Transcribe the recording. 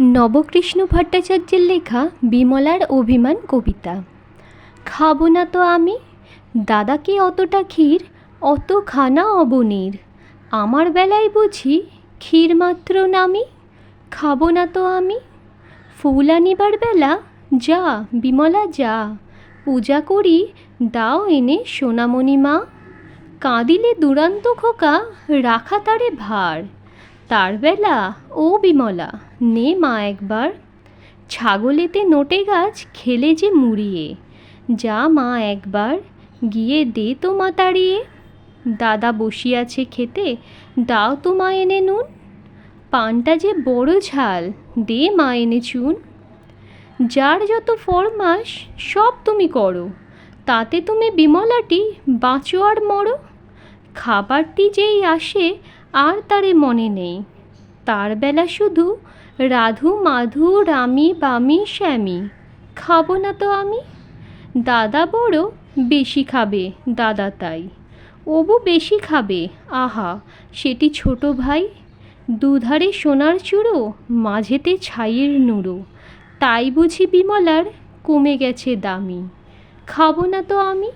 নবকৃষ্ণ ভট্টাচার্যের লেখা বিমলার অভিমান কবিতা। খাব না তো আমি, দাদাকে অতটা ক্ষীর অত খানা অবনীর। আমার বেলায় বুঝি ক্ষীর মাত্র নামি, খাব না তো আমি, ফুল আনিবার বেলা যা, বিমলা যা, পূজা করি দাও এনে সোনামণি মা। কাঁদিলে দুরান্ত খোকা, রাখা তারে ভার। তার বেলা, ও বিমলা, নে মা একবার। ছাগলেতে নোটে গাছ, খেলে যে মুড়িয়ে। যা মা একবার, গিয়ে দে তো মা তাড়িয়ে। দাদা বসিয়াছে খেতে, দাও তো মা এনে নুন। পানটা যে বড় ঝাল, দে মা এনে চুন। যার যত ফরমাস সব তুমি করো। তাতে তুমি বিমলাটি বাঁচো আর মরো। খাবারটি যেই আসে আর তারে মনে নেই। তার বেলা শুধু রাধু, মাধু, রামি, বামি, শ্যামি। খাব না তো আমি? দাদা বড় বেশি খাবে, দাদা তাই। অবু বেশি খাবে, আহা, সেটি ছোট ভাই। দুধারে সোনার চূড়ো, মাঝেতে ছাইয়ের নুড়ো। তাই বুঝি বিমলার কমে গেছে দামি। খাব না তো আমি?